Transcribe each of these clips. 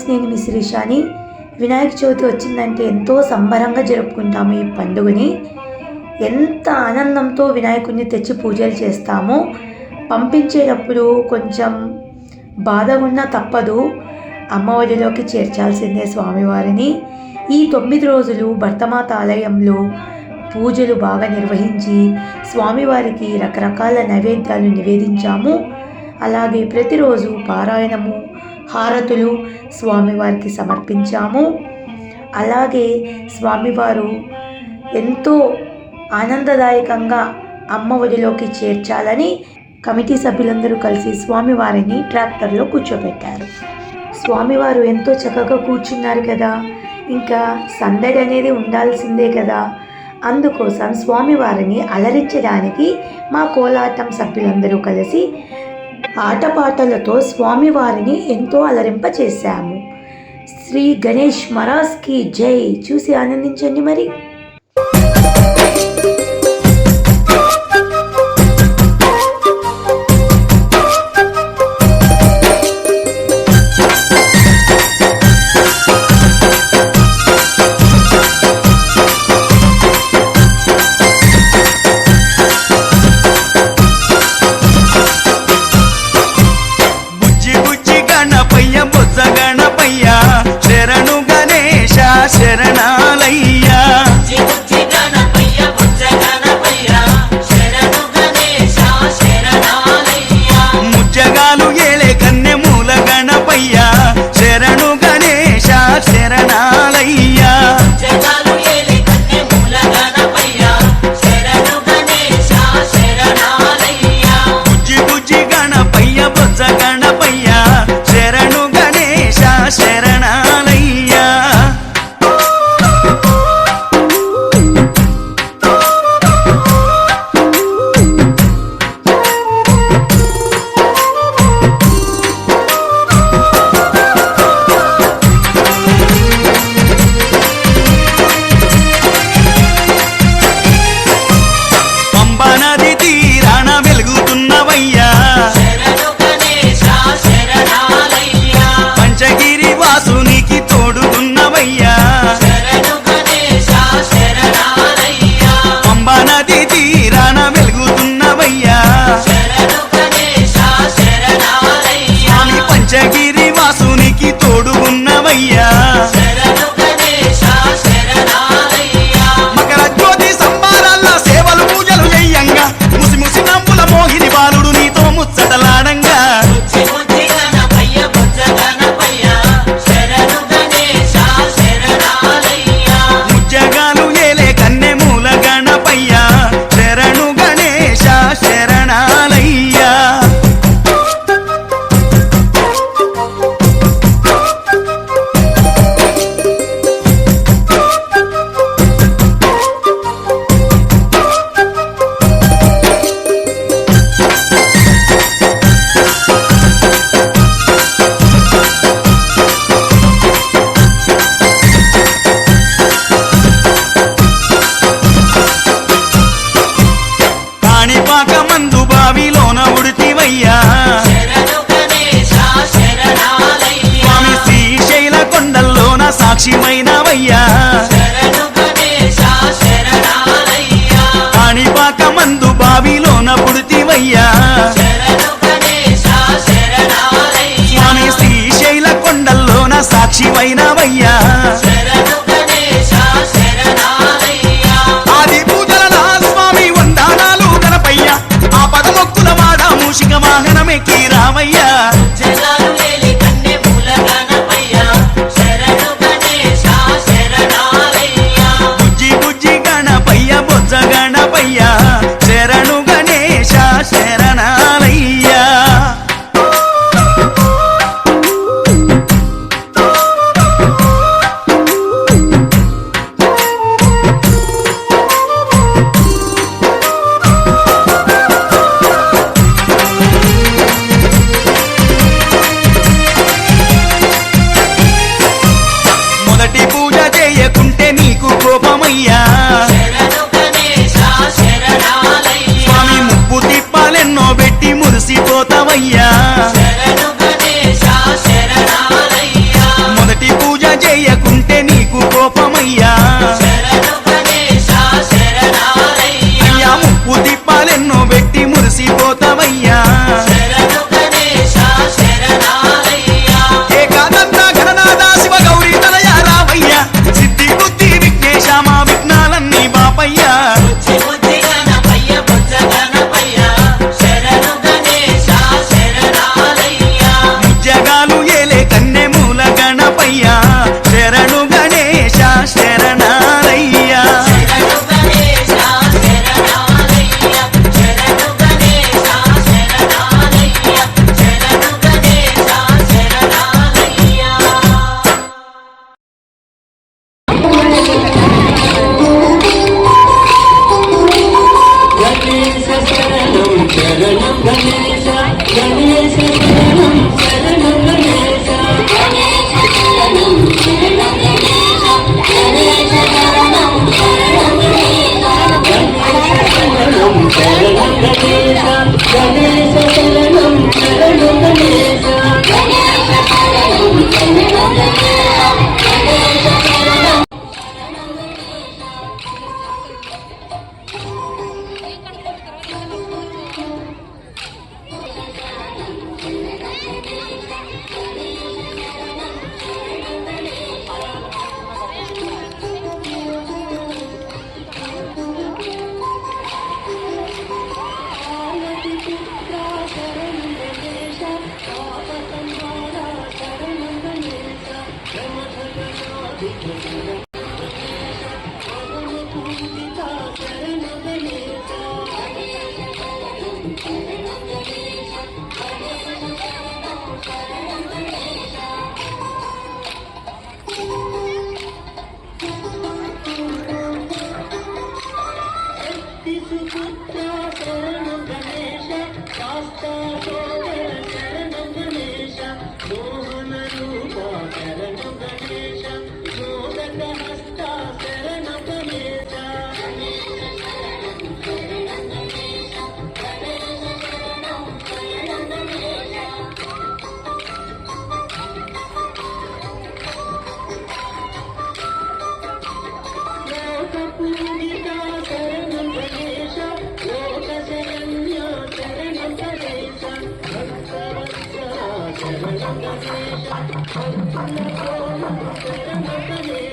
Back నేను మిసిరి షాని వినాయక చవితి వచ్చిందంటే ఎంతో సంబరంగా జరుపుకుంటాము ఈ పండుగని. ఎంత ఆనందంతో వినాయకుడిని తెచ్చి పూజలు చేస్తామో. పంపించేటప్పుడు కొంచెం బాధ ఉన్నా తప్పదు అమ్మఒడిలోకి చేర్చాల్సిందే స్వామివారిని. ఈ తొమ్మిది రోజులు భర్తమాత ఆలయంలో పూజలు బాగా నిర్వహించి స్వామివారికి రకరకాల నైవేద్యాలు నివేదించాము. అలాగే ప్రతిరోజు పారాయణము హారతులు స్వామివారికి సమర్పించాము. అలాగే స్వామివారు ఎంతో ఆనందదాయకంగా అమ్మ ఒడిలోకి చేర్చాలని కమిటీ సభ్యులందరూ కలిసి స్వామివారిని ట్రాక్టర్లో కూర్చోబెట్టారు స్వామివారు ఎంతో చక్కగా కూర్చున్నారు కదా. ఇంకా సందడి అనేది ఉండాల్సిందే కదా. అందుకోసం స్వామివారిని అలరించడానికి మా కోలాటం సభ్యులందరూ కలిసి ఆటపాటలతో స్వామివారిని ఎంతో అలరింపచేశాము. శ్రీ గణేష్ మరాస్కి జై. చూసి ఆనందించండి మరి. de. ശരണം ശരണം Thank you. 大街上，匆匆的过，谁让那个你？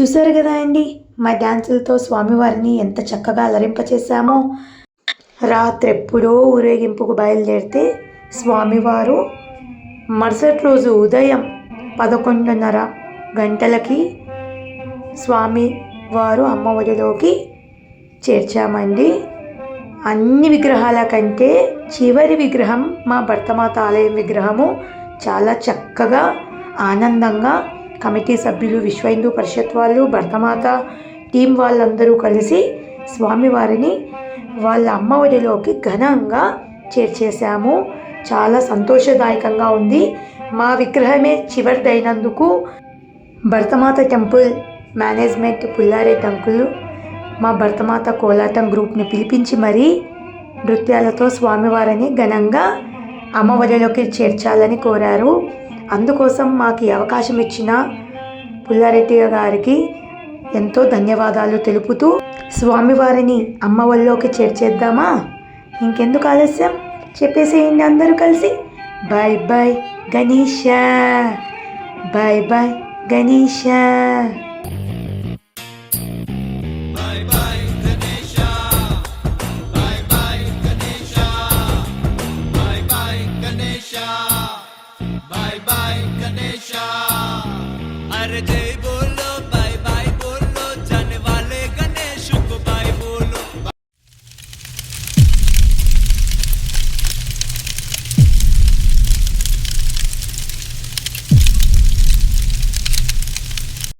చూశారు కదా అండి. మా డ్యాన్సులతో స్వామివారిని ఎంత చక్కగా అలరింపచేశామో. రాత్రెప్పుడో ఊరేగింపుకు బయలుదేరితే స్వామివారు మరుసటి రోజు ఉదయం పదకొండున్నర గంటలకి స్వామి వారు అమ్మఒడిలోకి చేర్చామండి. అన్ని విగ్రహాల కంటే చివరి విగ్రహం మా భర్తమాత ఆలయం విగ్రహము చాలా చక్కగా ఆనందంగా కమిటీ సభ్యులు విశ్వ హిందూ పరిషత్ వాళ్ళు భర్తమాత టీం వాళ్ళందరూ కలిసి స్వామివారిని వాళ్ళ అమ్మఒడిలోకి ఘనంగా చేర్చేశాము. చాలా సంతోషదాయకంగా ఉంది. మా విగ్రహమే చివరిదైనందుకు భర్తమాత టెంపుల్ మేనేజ్మెంట్ పుల్లారెడ్డి అంకులు మా భర్తమాత కోలాటం గ్రూప్ని పిలిపించి మరీ నృత్యాలతో స్వామివారిని ఘనంగా అమ్మఒడిలోకి చేర్చాలని కోరారు. అందుకోసం మాకు అవకాశం ఇచ్చిన పుల్లారెడ్డి గారికి ఎంతో ధన్యవాదాలు తెలుపుతూ స్వామివారిని అమ్మవల్లోకి చేర్చేద్దామా? ఇంకెందుకు ఆలస్యం? చెప్పేసేయండి అందరూ కలిసి. Bye bye Ganesha bye bye Ganesha